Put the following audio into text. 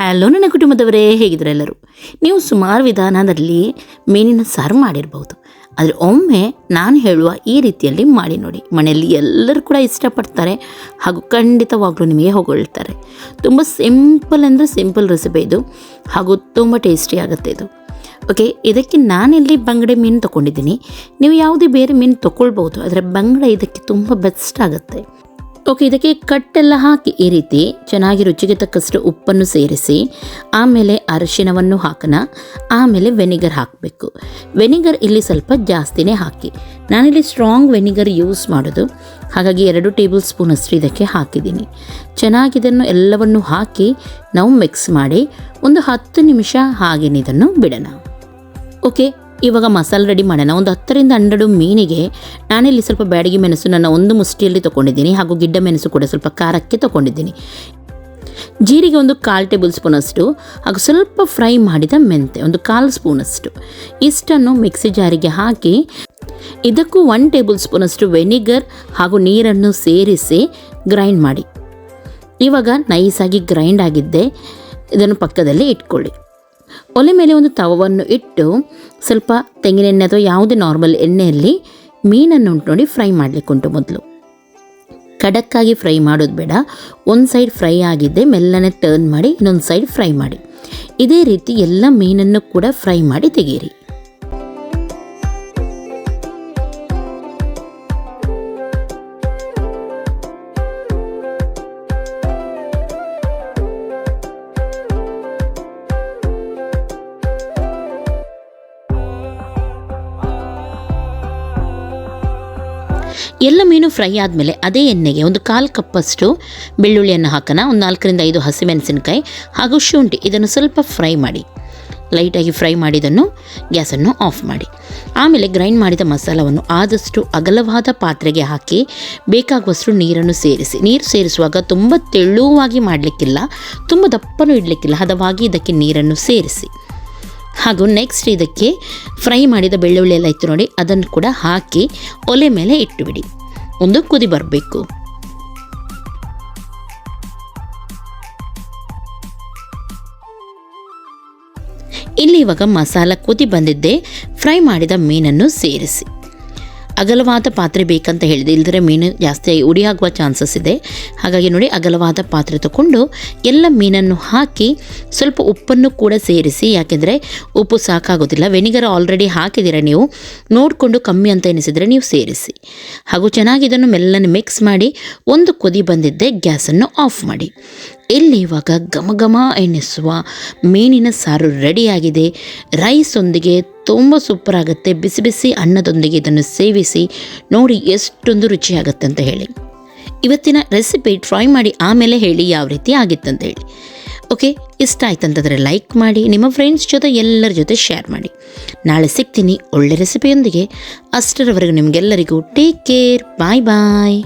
Hello ನನ್ನ ಕುಟುಂಬದವರೇ ಹೇಗಿದ್ರು ಎಲ್ಲರೂ? ನೀವು ಸುಮಾರು ವಿಧಾನದಲ್ಲಿ ಮೀನಿನ ಸಾರು ಮಾಡಿರ್ಬೋದು ಆದರೆ ಒಮ್ಮೆ ನಾನು ಹೇಳುವ ಈ ರೀತಿಯಲ್ಲಿ ಮಾಡಿ ನೋಡಿ. ಮನೆಯಲ್ಲಿ ಎಲ್ಲರೂ ಕೂಡ ಇಷ್ಟಪಡ್ತಾರೆ ಹಾಗೂ ಖಂಡಿತವಾಗ್ಲೂ ನಿಮಗೆ ಹೊಗಳ್ತಾರೆ. ತುಂಬ ಸಿಂಪಲ್ ಅಂದರೆ ಸಿಂಪಲ್ ರೆಸಿಪಿ ಇದು ಹಾಗೂ ತುಂಬ ಟೇಸ್ಟಿ ಆಗುತ್ತೆ ಇದು. ಓಕೆ, ಇದಕ್ಕೆ ನಾನಿಲ್ಲಿ ಬಂಗಡೆ ಮೀನು ತೊಗೊಂಡಿದ್ದೀನಿ. ನೀವು ಯಾವುದೇ ಬೇರೆ ಮೀನು ತೊಗೊಳ್ಬೋದು ಆದರೆ ಬಂಗಡೆ ಇದಕ್ಕೆ ತುಂಬ ಬೆಸ್ಟ್ ಆಗುತ್ತೆ. ಓಕೆ, ಇದಕ್ಕೆ ಕಟ್ಟೆಲ್ಲ ಹಾಕಿ ಈ ರೀತಿ ಚೆನ್ನಾಗಿ ರುಚಿಗೆ ತಕ್ಕಷ್ಟು ಉಪ್ಪನ್ನು ಸೇರಿಸಿ, ಆಮೇಲೆ ಅರಿಶಿನವನ್ನು ಹಾಕೋಣ, ಆಮೇಲೆ ವೆನಿಗರ್ ಹಾಕಬೇಕು. ವೆನಿಗರ್ ಇಲ್ಲಿ ಸ್ವಲ್ಪ ಜಾಸ್ತಿನೇ ಹಾಕಿ. ನಾನಿಲ್ಲಿ ಸ್ಟ್ರಾಂಗ್ ವೆನಿಗರ್ ಯೂಸ್ ಮಾಡೋದು. ಹಾಗಾಗಿ ಎರಡು ಟೇಬಲ್ ಸ್ಪೂನ್ ಅಷ್ಟು ಇದಕ್ಕೆ ಹಾಕಿದ್ದೀನಿ. ಚೆನ್ನಾಗಿ ಇದನ್ನು ಎಲ್ಲವನ್ನು ಹಾಕಿ ನಾವು ಮಿಕ್ಸ್ ಮಾಡಿ ಒಂದು ಹತ್ತು ನಿಮಿಷ ಹಾಗೇನೆ ಇದನ್ನು ಬಿಡೋಣ. ಓಕೆ ಇವಾಗ ಮಸಾಲೆ ರೆಡಿ ಮಾಡೋಣ. ಒಂದು ಹತ್ತರಿಂದ ಹನ್ನೆರಡು ಮೀನಿಗೆ ನಾನಿಲ್ಲಿ ಸ್ವಲ್ಪ ಬ್ಯಾಡಗಿ ಮೆಣಸು ನನ್ನ ಒಂದು ಮುಷ್ಟಿಯಲ್ಲಿ ತೊಗೊಂಡಿದ್ದೀನಿ ಹಾಗೂ ಗಿಡ್ಡ ಮೆಣಸು ಕೂಡ ಸ್ವಲ್ಪ ಖಾರಕ್ಕೆ ತೊಗೊಂಡಿದ್ದೀನಿ. ಜೀರಿಗೆ ಒಂದು ಕಾಲು ಟೇಬಲ್ ಸ್ಪೂನಷ್ಟು ಹಾಗೂ ಸ್ವಲ್ಪ ಫ್ರೈ ಮಾಡಿದ ಮೆಂತೆ, ಒಂದು ಕಾಲು ಸ್ಪೂನಷ್ಟು ಇಷ್ಟನ್ನು ಮಿಕ್ಸಿ ಜಾರಿಗೆ ಹಾಕಿ ಇದಕ್ಕೂ ಒನ್ ಟೇಬಲ್ ಸ್ಪೂನಷ್ಟು ವೆನಿಗರ್ ಹಾಗೂ ನೀರನ್ನು ಸೇರಿಸಿ ಗ್ರೈಂಡ್ ಮಾಡಿ. ಇವಾಗ ನೈಸಾಗಿ ಗ್ರೈಂಡ್ ಆಗಿದ್ದೆ ಇದನ್ನು ಪಕ್ಕದಲ್ಲಿ ಇಟ್ಕೊಳ್ಳಿ. ಒಲೆ ಮೇಲೆ ಒಂದು ತವವನ್ನು ಇಟ್ಟು ಸ್ವಲ್ಪ ತೆಂಗಿನೆಣ್ಣೆ ಅಥವಾ ಯಾವುದೇ ನಾರ್ಮಲ್ ಎಣ್ಣೆಯಲ್ಲಿ ಮೀನನ್ನು ಉಂಟು ನೋಡಿ ಫ್ರೈ ಮಾಡಲಿಕ್ಕುಂಟು ಮೊದಲು. ಖಡಕ್ಕಾಗಿ ಫ್ರೈ ಮಾಡೋದು ಬೇಡ. ಒಂದು ಸೈಡ್ ಫ್ರೈ ಆಗಿದ್ದೆ ಮೆಲ್ಲನೆ ಟರ್ನ್ ಮಾಡಿ ಇನ್ನೊಂದು ಸೈಡ್ ಫ್ರೈ ಮಾಡಿ. ಇದೇ ರೀತಿ ಎಲ್ಲ ಮೀನನ್ನು ಕೂಡ ಫ್ರೈ ಮಾಡಿ ತೆಗೀರಿ. ಎಲ್ಲ ಮೀನು ಫ್ರೈ ಆದಮೇಲೆ ಅದೇ ಎಣ್ಣೆಗೆ ಒಂದು ಕಾಲು ಕಪ್ಪಷ್ಟು ಬೆಳ್ಳುಳ್ಳಿಯನ್ನು ಹಾಕೋಣ. ಒಂದು ನಾಲ್ಕರಿಂದ ಐದು ಹಸಿಮೆಣಸಿನಕಾಯಿ ಹಾಗೂ ಶುಂಠಿ. ಇದನ್ನು ಸ್ವಲ್ಪ ಫ್ರೈ ಮಾಡಿ. ಲೈಟಾಗಿ ಫ್ರೈ ಮಾಡಿದನ್ನು ಗ್ಯಾಸನ್ನು ಆಫ್ ಮಾಡಿ. ಆಮೇಲೆ ಗ್ರೈಂಡ್ ಮಾಡಿದ ಮಸಾಲವನ್ನು ಆದಷ್ಟು ಅಗಲವಾದ ಪಾತ್ರೆಗೆ ಹಾಕಿ ಬೇಕಾಗುವಷ್ಟು ನೀರನ್ನು ಸೇರಿಸಿ. ನೀರು ಸೇರಿಸುವಾಗ ತುಂಬ ತೆಳುವಾಗಿ ಮಾಡಲಿಕ್ಕಿಲ್ಲ, ತುಂಬ ದಪ್ಪನೂ ಇಡಲಿಕ್ಕಿಲ್ಲ, ಹದವಾಗಿ ಇದಕ್ಕೆ ನೀರನ್ನು ಸೇರಿಸಿ. ಹಾಗೂ ನೆಕ್ಸ್ಟ್ ಇದಕ್ಕೆ ಫ್ರೈ ಮಾಡಿದ ಬೆಳ್ಳುಳ್ಳಿ ಎಲ್ಲ ಇತ್ತು ನೋಡಿ, ಅದನ್ನು ಕೂಡ ಹಾಕಿ ಒಲೆ ಮೇಲೆ ಇಟ್ಟುಬಿಡಿ. ಒಂದು ಕುದಿ ಬರಬೇಕು. ಇಲ್ಲಿ ಇವಾಗ ಮಸಾಲ ಕುದಿ ಬಂದಿದ್ದೆ ಫ್ರೈ ಮಾಡಿದ ಮೀನನ್ನು ಸೇರಿಸಿ. ಅಗಲವಾದ ಪಾತ್ರೆ ಬೇಕಂತ ಹೇಳಿದೆ. ಇಲ್ಲದ್ರೆ ಮೀನು ಜಾಸ್ತಿಯಾಗಿ ಉಡಿ ಆಗುವ ಚಾನ್ಸಸ್ ಇದೆ. ಹಾಗಾಗಿ ನೋಡಿ, ಅಗಲವಾದ ಪಾತ್ರೆ ತಗೊಂಡು ಎಲ್ಲ ಮೀನನ್ನು ಹಾಕಿ ಸ್ವಲ್ಪ ಉಪ್ಪನ್ನು ಕೂಡ ಸೇರಿಸಿ, ಯಾಕೆಂದರೆ ಉಪ್ಪು ಸಾಕಾಗೋದಿಲ್ಲ. ವೆನಿಗರ್ ಆಲ್ರೆಡಿ ಹಾಕಿದ್ದೀರ ನೀವು? ನೋಡಿಕೊಂಡು ಕಮ್ಮಿ ಅಂತ ಎನಿಸಿದರೆ ನೀವು ಸೇರಿಸಿ. ಹಾಗೂ ಚೆನ್ನಾಗಿ ಇದನ್ನು ಮೆಲ್ಲನೆ ಮಿಕ್ಸ್ ಮಾಡಿ ಒಂದು ಕುದಿ ಬಂದಿದ್ದೆ ಗ್ಯಾಸನ್ನು ಆಫ್ ಮಾಡಿ. ಇಲ್ಲಿ ಇವಾಗ ಘಮ ಘಮ ಎನಿಸುವ ಮೀನಿನ ಸಾರು ರೆಡಿಯಾಗಿದೆ ರೈಸೊಂದಿಗೆ ತುಂಬ ಸೂಪರ್ ಆಗುತ್ತೆ. ಬಿಸಿ ಬಿಸಿ ಅನ್ನದೊಂದಿಗೆ ಇದನ್ನು ಸೇವಿಸಿ ನೋಡಿ ಎಷ್ಟೊಂದು ರುಚಿಯಾಗುತ್ತೆ ಅಂತ ಹೇಳಿ. ಇವತ್ತಿನ ರೆಸಿಪಿ ಟ್ರೈ ಮಾಡಿ ಆಮೇಲೆ ಹೇಳಿ ಯಾವ ರೀತಿ ಆಗಿತ್ತಂತ ಹೇಳಿ. ಓಕೆ ಇಷ್ಟ ಆಯ್ತಂತಂದರೆ ಲೈಕ್ ಮಾಡಿ, ನಿಮ್ಮ ಫ್ರೆಂಡ್ಸ್ ಜೊತೆ ಎಲ್ಲರ ಜೊತೆ ಶೇರ್ ಮಾಡಿ. ನಾಳೆ ಸಿಗ್ತೀನಿ ಒಳ್ಳೆ ರೆಸಿಪಿಯೊಂದಿಗೆ ಅಷ್ಟರವರೆಗೂ ನಿಮಗೆಲ್ಲರಿಗೂ ಟೇಕ್ ಕೇರ್ ಬಾಯ್ ಬಾಯ್